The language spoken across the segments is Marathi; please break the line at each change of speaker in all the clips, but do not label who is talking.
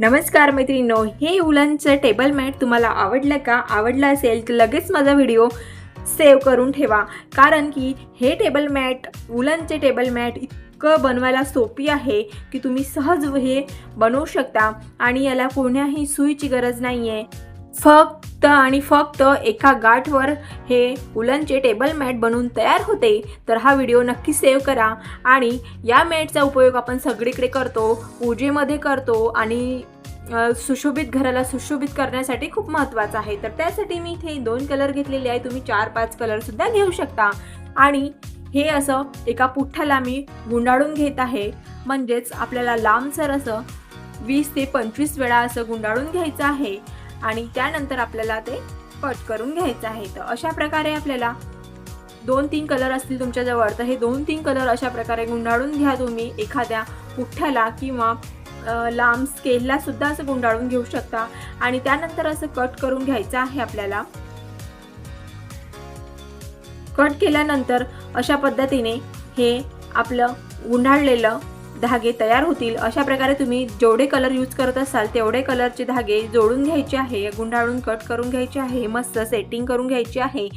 नमस्कार मैत्रिणींनो हे उलनचं टेबल मॅट तुम्हाला आवडलं का? आवडलं असेल तर लगेच माझा व्हिडिओ सेव्ह करून ठेवा. कारण की हे टेबल मॅट वुलनचे टेबल मॅट इतकं बनवायला सोपी आहे की तुम्ही सहज हे बनवू शकता आणि याला कोण्याही सुईची गरज नाही आहे फक्त आणि फक्त एका गाठवर हे उलनचे टेबल मॅट बनवून तयार होते. तर हा व्हिडिओ नक्की सेव्ह करा आणि या मॅटचा उपयोग आपण सगळीकडे करतो पूजेमध्ये करतो आणि सुशोभित घराला सुशोभित करण्यासाठी खूप महत्त्वाचं आहे. तर त्यासाठी मी इथे दोन कलर घेतलेले आहे तुम्ही चार पाच कलरसुद्धा घेऊ शकता. आणि हे असं एका पुठ्ठाला मी गुंडाळून घेत आहे. म्हणजेच आपल्याला लांबसर असं वीस ते पंचवीस वेळा असं गुंडाळून घ्यायचं आहे. आणि त्यानंतर आपल्याला ते कट करून घ्यायचं आहे. तर अशा प्रकारे आपल्याला दोन तीन कलर असतील तुमच्याजवळ तर हे दोन तीन कलर अशा प्रकारे गुंडाळून घ्या तुम्ही. एखाद्या पुठ्ठ्याला किंवा लांब स्केलला सुद्धा असं गुंडाळून घेऊ शकता. आणि त्यानंतर असं कट करून घ्यायचं आहे आपल्याला. कट केल्यानंतर अशा पद्धतीने हे आपलं गुंडाळलेलं धागे तयार होतील अशा प्रकारे तुम्ही जेवढे कलर यूज करत असाल तेवढे कलरचे धागे जोडून घ्यायचे आहे गुंडाळून कट करून घ्यायचे आहे मस्त सेटिंग करून घ्यायची आहे.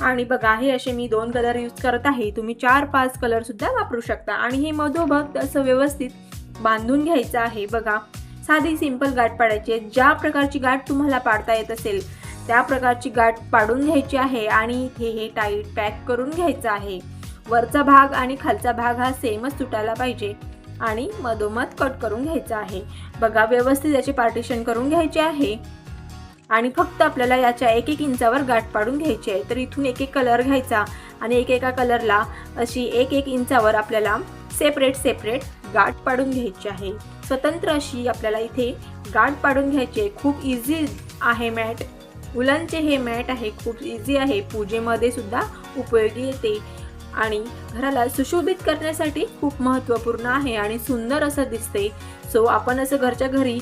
आणि बघा हे असे मी दोन कलर यूज करत आहे. तुम्ही चार पाच कलरसुद्धा वापरू शकता. आणि हे मधोमध असं व्यवस्थित बांधून घ्यायचं आहे. बघा साधी सिंपल गाठ पाडायची आहे. ज्या प्रकारची गाठ तुम्हाला पाडता येत असेल त्या प्रकारची गाठ पाडून घ्यायची आहे. आणि इथे हे टाईट पॅक करून घ्यायचं आहे. वरचा भाग आणि खालचा भाग हा सेमच तुटायला पाहिजे. आणि मधोमध कट करून घ्यायचा आहे. बघा व्यवस्थित याचे पार्टिशन करून घ्यायचे आहे. आणि फक्त आपल्याला याच्या एक एक इंचावर गाठ पाडून घ्यायची आहे. तर इथून एक एक कलर घ्यायचा आणि एक एका कलरला अशी एक एक इंचावर आपल्याला सेपरेट सेपरेट गाठ पाडून घ्यायची आहे. स्वतंत्र अशी आपल्याला इथे गाठ पाडून घ्यायची आहे. खूप इझी आहे मॅट उलांचे हे मॅट आहे. खूप इझी आहे. पूजेमध्ये सुद्धा उपयोगी येते. आणि घराला सुशोभित करण्यासाठी खूप महत्त्वपूर्ण आहे आणि सुंदर असं दिसते सो आपण असं घरच्या घरी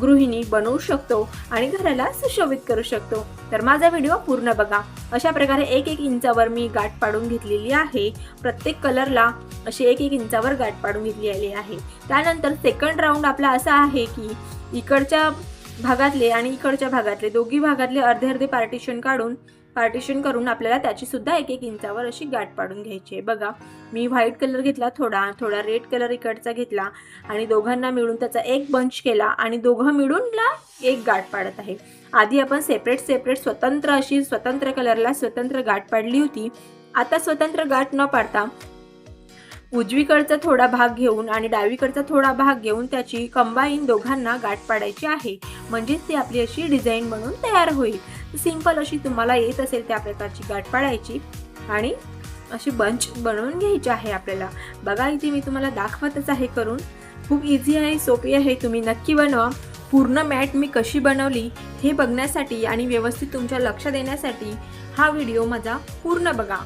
गृहिणी बनवू शकतो आणि घराला सुशोभित करू शकतो. तर माझा व्हिडिओ पूर्ण बघा. अशा प्रकारे एक एक इंचावर मी गाठ पाडून घेतलेली आहे. प्रत्येक कलरला अशी एक एक इंचावर गाठ पाडून घेतलेली आहे. त्यानंतर सेकंड राऊंड आपला असा आहे की इकडच्या भागातले आणि इकडच्या भागातले दोघी भागातले अर्धे अर्धे पार्टिशन काढून पार्टिशन करून आपल्याला त्याची सुद्धा एक एक इंचावर अशी गाठ पाडून घ्यायची आहे. बघा मी व्हाईट कलर घेतला थोडा थोडा रेड कलर इकडचा घेतला आणि दोघांना मिळून त्याचा एक बंच केला आणि दोघं मिळूनला एक गाठ पाडत आहे. आधी आपण सेपरेट सेपरेट स्वतंत्र अशी स्वतंत्र कलरला स्वतंत्र गाठ पाडली होती. आता स्वतंत्र गाठ न पाडता उजवीकडचा थोडा भाग घेऊन आणि डावीकडचा थोडा भाग घेऊन त्याची कंबाईन दोघांना गाठ पाडायची आहे. म्हणजेच ती आपली अशी डिझाईन म्हणून तयार होईल. सिंपल अशी तुम्हाला येत असेल त्या प्रकारची गाठ पाडायची आणि अशी बंच बनवून घ्यायची आहे आपल्याला. बघा इथे मी तुम्हाला दाखवतच आहे करून. खूप इझी आहे सोपी आहे तुम्ही नक्की बनवा. पूर्ण मॅट मी कशी बनवली हे बघण्यासाठी आणि व्यवस्थित तुमच्या लक्ष देण्यासाठी हा व्हिडिओ माझा पूर्ण बघा.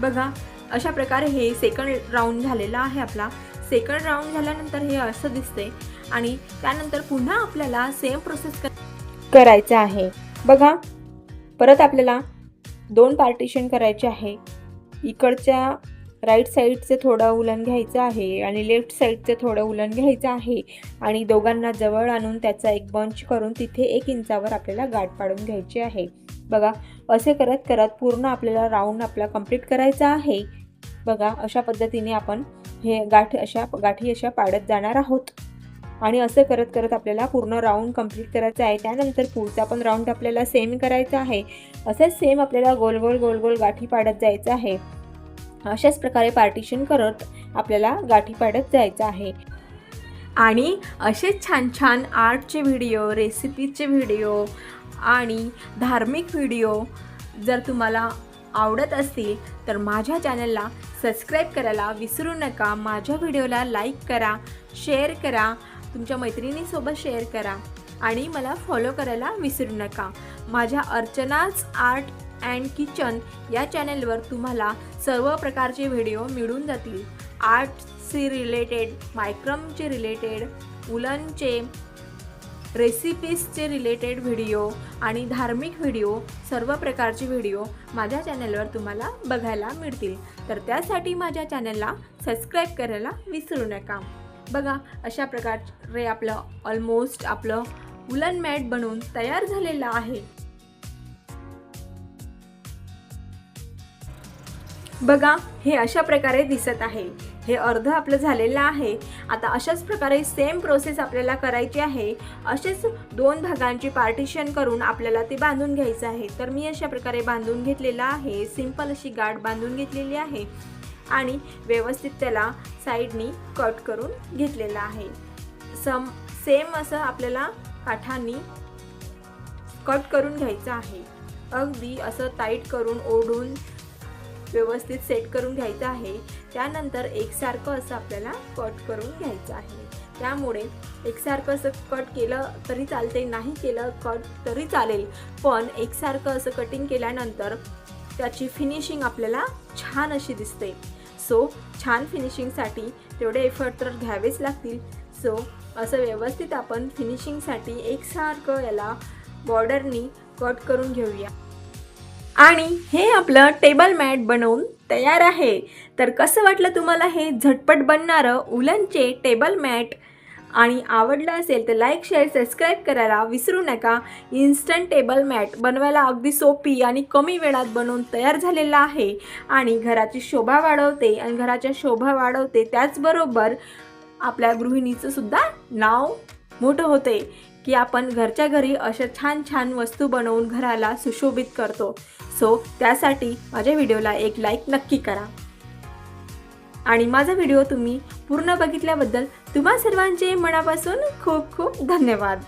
बघा अशा प्रकारे हे सेकंड राऊंड झालेला आहे आपला. सेकंड राऊंड झाल्यानंतर हे असं दिसते आणि त्यानंतर पुन्हा आपल्याला सेम प्रोसेस करायचं आहे. बघा परत आपल्याला दोन पार्टिशन करायचे आहे. इकडच्या राईट साईडचे थोडं उलन घ्यायचं आहे आणि लेफ्ट साईडचे थोडं उलन घ्यायचं आहे आणि दोघांना जवळ आणून त्याचा एक बंच करून तिथे एक इंचावर आपल्याला गाठ पाडून घ्यायची आहे. बघा असे करत करत पूर्ण आपल्याला राऊंड आपला कंप्लीट करायचा आहे. बघा अशा पद्धतीने आपण हे गाठ अशा गाठी अशा पाडत जाणार आहोत. आणि असं करत करत आपल्याला पूर्ण राऊंड कंप्लीट करायचं आहे. त्यानंतर पुढचा पण राऊंड आपल्याला सेम करायचा आहे. असंच सेम आपल्याला गोल गोल गोल गोल गाठी पाडत जायचं आहे. अशाच प्रकारे पार्टिशन करत आपल्याला गाठी पाडत जायचं आहे. आणि असेच छान छान आर्टचे व्हिडिओ रेसिपीचे व्हिडिओ आणि धार्मिक व्हिडिओ जर तुम्हाला आवडत असतील तर माझ्या चॅनलला सबस्क्राईब करायला विसरू नका. माझ्या व्हिडिओला लाईक करा शेअर करा तुमच्या मैत्रिणीसोबत शेअर करा आणि मला फॉलो करायला विसरू नका. माझ्या अर्चनाच आर्ट अँड किचन या चॅनलवर तुम्हाला सर्व प्रकारचे व्हिडिओ मिळून जातील. आर्टशी रिलेटेड मायक्रमचे रिलेटेड उलनचे रेसिपीजचे रिलेटेड व्हिडिओ आणि धार्मिक व्हिडिओ सर्व प्रकारचे व्हिडिओ माझ्या चॅनलवर तुम्हाला बघायला मिळतील. तर त्यासाठी माझ्या चॅनलला सबस्क्राईब करायला विसरू नका. बघा अशा प्रकारे आपलं ऑलमोस्ट आपलं वुलन मॅट बनवून तयार झालेलं आहे. बघा हे अशा प्रकारे दिसत आहे. हे अर्ध आपलं झालेलं आहे. आता अशाच प्रकारे सेम प्रोसेस आपल्याला करायची आहे. असेच दोन भागांची पार्टिशन करून आपल्याला ते बांधून घ्यायचं आहे. तर मी अशा प्रकारे बांधून घेतलेलं आहे. सिंपल अशी गाठ बांधून घेतलेली आहे. आणि व्यवस्थित त्याला साईडनी कट करून घेतलेलं आहे. सम सेम असं आपल्याला काठांनी कट करून घ्यायचं आहे. अगदी असं टाईट करून ओढून व्यवस्थित सेट करून घ्यायचं आहे. त्यानंतर एकसारखं असं आपल्याला कट करून घ्यायचं आहे. त्यामुळे एकसारखं असं कट केलं तरी चालते नाही केलं कट तरी चालेल. पण एकसारखं असं कटिंग केल्यानंतर त्याची फिनिशिंग आपल्याला छान अशी दिसते. सो छान फिनिशिंगसाठी तेवढे एफर्ट तर घ्यावेच लागतील. सो असं व्यवस्थित आपण फिनिशिंगसाठी एकसारखं याला बॉर्डरनी कट करून घेऊया. आणि हे आपलं टेबल मॅट बनवून तयार आहे. तर कसं वाटलं तुम्हाला हे झटपट बनणारं उलनचे टेबल मॅट आणि आवडलं असेल तर लाईक शेअर सबस्क्राईब करायला विसरू नका. इन्स्टंट टेबल मॅट बनवायला अगदी सोपी आणि कमी वेळात बनवून तयार झालेलं आहे. आणि घराची शोभा वाढवते आणि घराच्या शोभा वाढवते त्याचबरोबर आपल्या गृहिणीचं सुद्धा नाव मोठं होते की आपण घरच्या घरी अशा छान छान वस्तू बनवून घराला सुशोभित करतो. सो त्यासाठी माझ्या व्हिडिओला एक लाईक नक्की करा. आणि माझा व्हिडिओ तुम्ही पूर्ण बघितल्याबद्दल तुम्हा सर्वांचे मनापासून खूप खूप धन्यवाद.